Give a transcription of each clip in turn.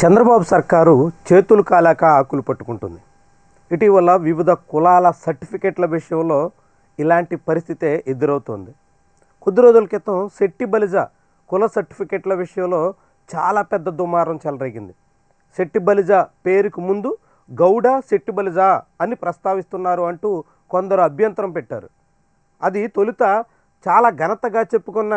చంద్రబాబు సర్కారు చేతులు కాలాక ఆకులు పట్టుకుంటుంది. ఇటీవల వివిధ కులాల సర్టిఫికెట్ల విషయంలో ఇలాంటి పరిస్థితే ఎదురవుతోంది. కొద్ది రోజుల క్రితం శెట్టి బలిజ కుల సర్టిఫికెట్ల విషయంలో చాలా పెద్ద దుమారం చెలరేగింది. శెట్టి బలిజ పేరుకు ముందు గౌడ శెట్టి బలిజ అని ప్రస్తావిస్తున్నారు అంటూ కొందరు అభ్యంతరం పెట్టారు. అది తొలుత చాలా ఘనతగా చెప్పుకున్న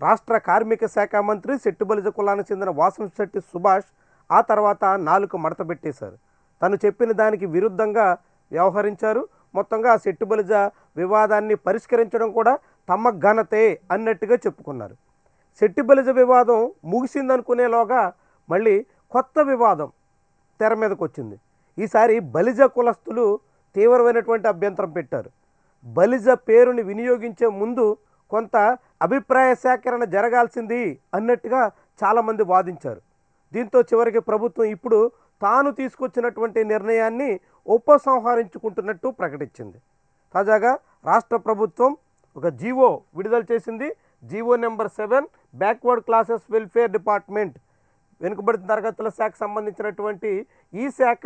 రాష్ట్ర కార్మిక శాఖ మంత్రి శెట్టిబలిజ కులానికి చెందిన వాసంశెట్టి సుభాష్ ఆ తర్వాత నాలుక మడత పెట్టేశారు. తను చెప్పిన దానికి విరుద్ధంగా వ్యవహరించారు. మొత్తంగా ఆ వివాదాన్ని పరిష్కరించడం కూడా తమ ఘనతే అన్నట్టుగా చెప్పుకున్నారు. సెట్టిబలిజ వివాదం ముగిసిందనుకునేలోగా మళ్ళీ కొత్త వివాదం తెర మీదకు వచ్చింది ఈసారి బలిజ కులస్తులు తీవ్రమైనటువంటి అభ్యంతరం పెట్టారు. బలిజ పేరుని వినియోగించే ముందు కొంత అభిప్రాయ సేకరణ జరగాల్సింది అన్నట్టుగా చాలామంది వాదించారు. దీంతో చివరికి ప్రభుత్వం ఇప్పుడు తాను తీసుకొచ్చినటువంటి నిర్ణయాన్ని ఉపసంహరించుకుంటున్నట్టు ప్రకటించింది. తాజాగా రాష్ట్ర ప్రభుత్వం ఒక జీవో విడుదల చేసింది. GO number seven backward classes welfare department. వెనుకబడిన తరగతుల శాఖ సంబంధించినటువంటి ఈ శాఖ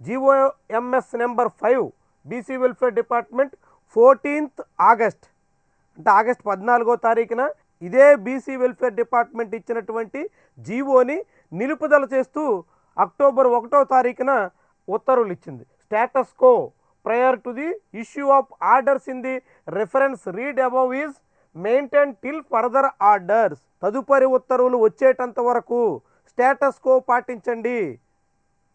GO MS number five BC welfare department fourteenth August. అంటే ఆగస్ట్ పద్నాలుగో తారీఖున ఇదే బీసీ వెల్ఫేర్ డిపార్ట్మెంట్ ఇచ్చినటువంటి జీవోని నిలుపుదల చేస్తూ అక్టోబర్ ఒకటో తారీఖున ఉత్తర్వులు ఇచ్చింది status quo prior to the issue of orders in the reference read above is maintain till further orders తదుపరి ఉత్తర్వులు వచ్చేటంత వరకు స్టేటస్ కో పాటించండి.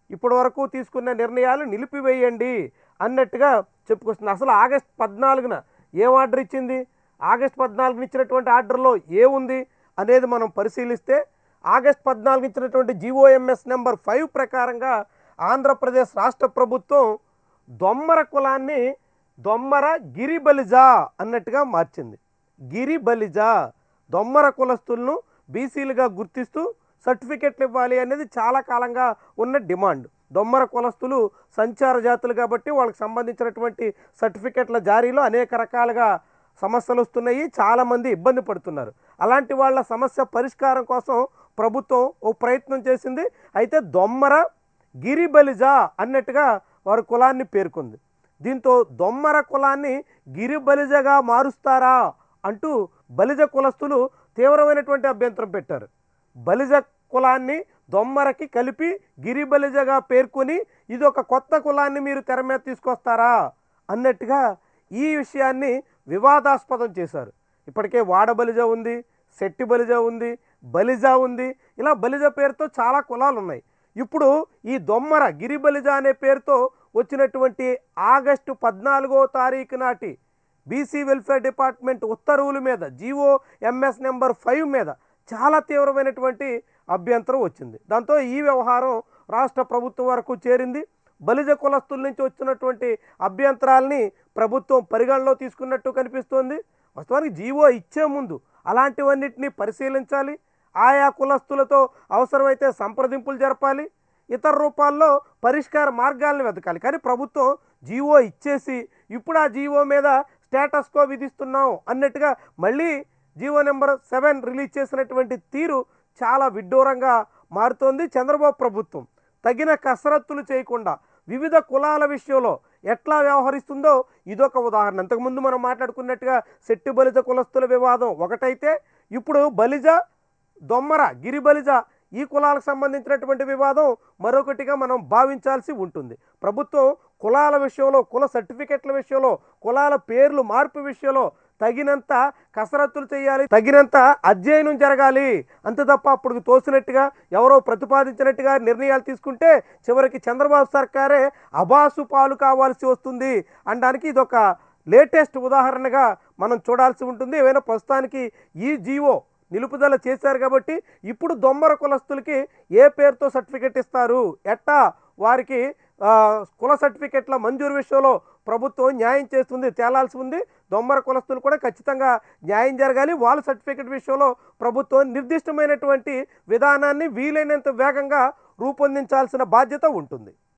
ఇప్పటి వరకు తీసుకున్న నిర్ణయాలు నిలిపివేయండి అన్నట్టుగా చెప్పుకొస్తుంది. అసలు ఆగస్ట్ పద్నాలుగున ఏం ఆర్డర్ ఇచ్చింది? ఆగస్ట్ పద్నాలుగున ఇచ్చినటువంటి ఆర్డర్లో ఏముంది అనేది మనం పరిశీలిస్తే ఆగస్ట్ పద్నాలుగు ఇచ్చినటువంటి జీఓఎంఎస్ నెంబర్ ఫైవ్ ప్రకారంగా ఆంధ్రప్రదేశ్ రాష్ట్ర ప్రభుత్వం దొమ్మర కులాన్ని దొమ్మర గిరిబలిజ అన్నట్టుగా మార్చింది. గిరిబలిజ దొమ్మర కులస్తులను బీసీలుగా గుర్తిస్తూ సర్టిఫికెట్లు ఇవ్వాలి అనేది చాలా కాలంగా ఉన్న డిమాండ్. దొమ్మర కులస్తులు సంచార జాతులు కాబట్టి వాళ్ళకి సంబంధించినటువంటి సర్టిఫికెట్ల జారీలో అనేక రకాలుగా సమస్యలు వస్తున్నాయి. చాలామంది ఇబ్బంది పడుతున్నారు. అలాంటి వాళ్ళ సమస్య పరిష్కారం కోసం ప్రభుత్వం ఓ ప్రయత్నం చేసింది. అయితే దొమ్మర గిరిబలిజ అన్నట్టుగా వారి కులాన్ని పేర్కొంది. దీంతో దొమ్మర కులాన్ని గిరిబలిజగా మారుస్తారా అంటూ బలిజ కులస్తులు తీవ్రమైనటువంటి అభ్యంతరం పెట్టారు. బలిజ కులాన్ని దొమ్మరకి కలిపి గిరిబలిజగా పేర్కొని ఇది ఒక కొత్త కులాన్ని మీరు తెర మీద తీసుకొస్తారా అన్నట్టుగా ఈ విషయాన్ని వివాదాస్పదం చేశారు. ఇప్పటికే వాడబలిజ ఉంది శెట్టి బలిజ ఉంది బలిజ ఉంది. ఇలా బలిజ పేరుతో చాలా కులాలు ఉన్నాయి ఇప్పుడు ఈ దొమ్మర గిరి బలిజ అనే పేరుతో వచ్చినటువంటి ఆగస్టు పద్నాలుగో తారీఖు నాటి బీసీ వెల్ఫేర్ డిపార్ట్మెంట్ ఉత్తర్వుల మీద జీవో ఎంఎస్ నెంబర్ ఫైవ్ మీద చాలా తీవ్రమైనటువంటి అభ్యంతరం వచ్చింది. దాంతో ఈ వ్యవహారం రాష్ట్ర ప్రభుత్వం వరకు చేరింది. బలిజ కులస్తుల నుంచి వచ్చినటువంటి అభ్యంతరాల్ని ప్రభుత్వం పరిగణలో తీసుకున్నట్టు కనిపిస్తోంది. వాస్తవానికి జీవో ఇచ్చే ముందు అలాంటివన్నిటిని పరిశీలించాలి. ఆయా కులస్తులతో అవసరమైతే సంప్రదింపులు జరపాలి ఇతర రూపాల్లో పరిష్కార మార్గాలను వెతకాలి. కానీ ప్రభుత్వం జీవో ఇచ్చేసి ఇప్పుడు ఆ జీవో మీద స్టేటస్కో విధిస్తున్నాము విధిస్తున్నాం అన్నట్టుగా మళ్ళీ జీవో నెంబర్ సెవెన్ రిలీజ్ చేసినటువంటి తీరు చాలా విడ్డూరంగా మారుతోంది చంద్రబాబు ప్రభుత్వం. తగిన కసరత్తులు చేయకుండా వివిధ కులాల విషయంలో ఎట్లా వ్యవహరిస్తుందో ఇదొక ఉదాహరణ. ఇంతకుముందు మనం మాట్లాడుకున్నట్టుగా శెట్టి బలిజ కులస్తుల వివాదం ఒకటైతే ఇప్పుడు బలిజ దొమ్మర గిరిబలిజ ఈ కులాలకు సంబంధించినటువంటి వివాదం మరొకటిగా మనం భావించాల్సి ఉంటుంది. ప్రభుత్వం కులాల విషయంలో కుల సర్టిఫికెట్ల విషయంలో కులాల పేర్లు మార్పు విషయంలో తగినంత కసరత్తులు చేయాలి తగినంత అధ్యయనం జరగాలి. అంతే తప్ప అప్పుడు తోసినట్టుగా ఎవరో ప్రతిపాదించినట్టుగా నిర్ణయాలు తీసుకుంటే చివరికి చంద్రబాబు సర్కారే అబాసు పాలు కావాల్సి వస్తుంది అనడానికి ఇదొక లేటెస్ట్ ఉదాహరణగా మనం చూడాల్సి ఉంటుంది. ఏమైనా ప్రస్తుతానికి ఈ జీవో నిలుపుదల చేశారు కాబట్టి ఇప్పుడు దొమ్మర కులస్తులకి ఏ పేరుతో సర్టిఫికెట్ ఇస్తారు? ఎట్టా? వారికి కుల సర్టిఫికెట్ల మంజూరు విషయంలో ప్రభుత్వం న్యాయం చేస్తుంది తేలాల్సి ఉంది. దొమ్మర కులస్తులు కూడా ఖచ్చితంగా న్యాయం జరగాలి. వాళ్ళ సర్టిఫికెట్ విషయంలో ప్రభుత్వం నిర్దిష్టమైనటువంటి విధానాన్ని వీలైనంత వేగంగా రూపొందించాల్సిన బాధ్యత ఉంటుంది.